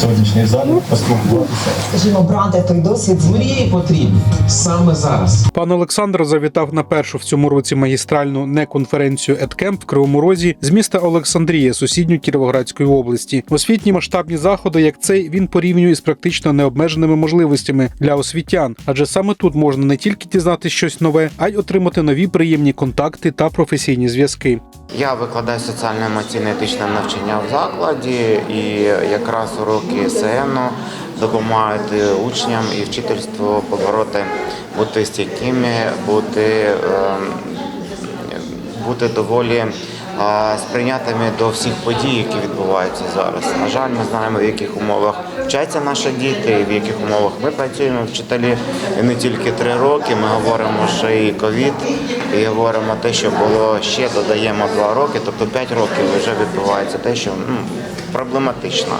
сьогоднішній залі поспілкуватися. скажімо, брати той досвід з Мрії потрібні саме зараз. Пан Олександр завітав на першу в цьому році магістральну неконференцію «Едкемп» в Кривому Розі з міста Олександрія, сусідньої Кіровоградської області. Освітні масштабні заходи, як цей, він порівнює з практично необмеженими можливостями для освітян, адже саме тут можна не тільки дізнати щось нове, а й отримати нові приємні контакти та професійні зв'язки. Я викладаю соціально-емоційне етичне навчання в закладі, і якраз уроки СН допомагають учням і вчительству побороти, бути стійкими, бути, ем, бути доволі е, сприйнятими до всіх подій, які відбуваються зараз. На жаль, ми знаємо, в яких умовах вчаться наші діти, в яких умовах ми працюємо вчителі не тільки три роки. Ми говоримо ще і ковід, і говоримо те, що було ще додаємо два роки, тобто п'ять років вже відбувається те, що ну, проблематично.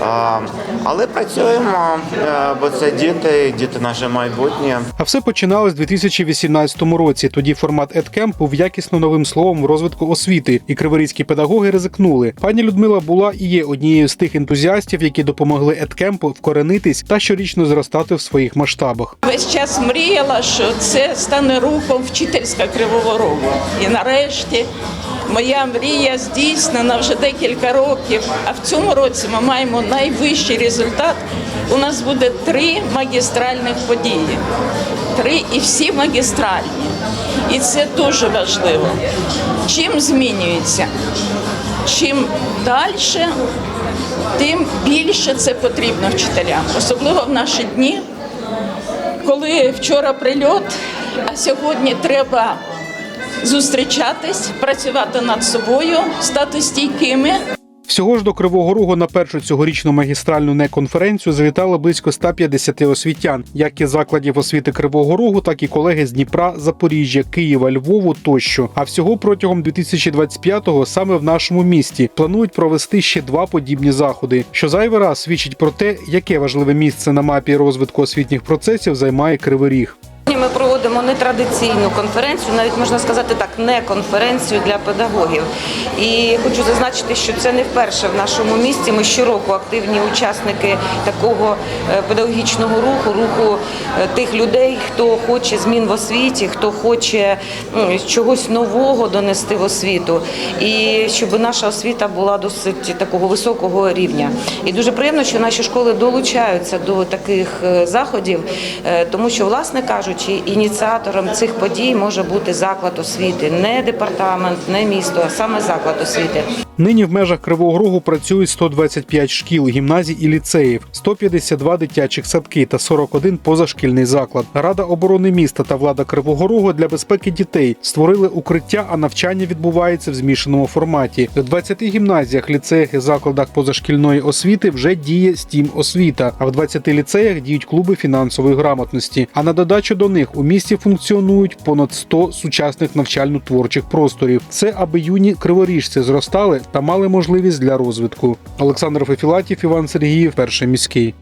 А, але працюємо, е, бо це діти, діти наше майбутнє. А все починалось у 2018 році. Тоді формат «Едкемп» був якісно новим словом в розвитку освіти, і криворізькі педагоги ризикнули. Пані Людмила була і є однією з тих ентузіастів, які допомогли «Едкемпу» вкоренитись та щорічно зростати в своїх масштабах. Весь час мріяла, що це стане рухом вчительська Кривого Рогу. І нарешті моя мрія здійснена вже декілька років. А в цьому році ми маємо найвищий результат. У нас буде три магістральних події. Три і всі магістральні. І це дуже важливо. Чим змінюється? Чим далі, тим більше це потрібно вчителям, особливо в наші дні, коли вчора прильот, а сьогодні треба зустрічатись, працювати над собою, стати стійкими. Всього ж до Кривого Рогу на першу цьогорічну магістральну неконференцію завітало близько 150 освітян, як із закладів освіти Кривого Рогу, так і колеги з Дніпра, Запоріжжя, Києва, Львову тощо. А всього протягом 2025-го саме в нашому місті планують провести ще два подібні заходи, що зайвий раз свідчить про те, яке важливе місце на мапі розвитку освітніх процесів займає Кривий Ріг. Ми проводимо нетрадиційну конференцію, навіть можна сказати так, не конференцію для педагогів. І хочу зазначити, що це не вперше в нашому місті. Ми щороку активні учасники такого е, педагогічного руху, руху е, тих людей, хто хоче змін в освіті, хто хоче чогось нового донести в освіту, і щоб наша освіта була досить такого високого рівня. І дуже приємно, що наші школи долучаються до таких е, заходів, тому що, власне кажучи, ініціатором цих подій може бути заклад освіти, не департамент, не місто, а саме заклад освіти. Нині в межах Кривого Рогу працюють 125 шкіл, гімназій і ліцеїв, 152 дитячих садки та 41 позашкільний заклад. Рада оборони міста та влада Кривого Рогу для безпеки дітей створили укриття, а навчання відбувається в змішаному форматі. В 20 гімназіях, ліцеях і закладах позашкільної освіти вже діє стім освіта. А в 20 ліцеях діють клуби фінансової грамотності. А на додачу до них у місті функціонують понад 100 сучасних навчально-творчих просторів. Це аби юні криворіжці зростали та мали можливість для розвитку. Олександр Фефілатів, Іван Сергіїв, перший міський.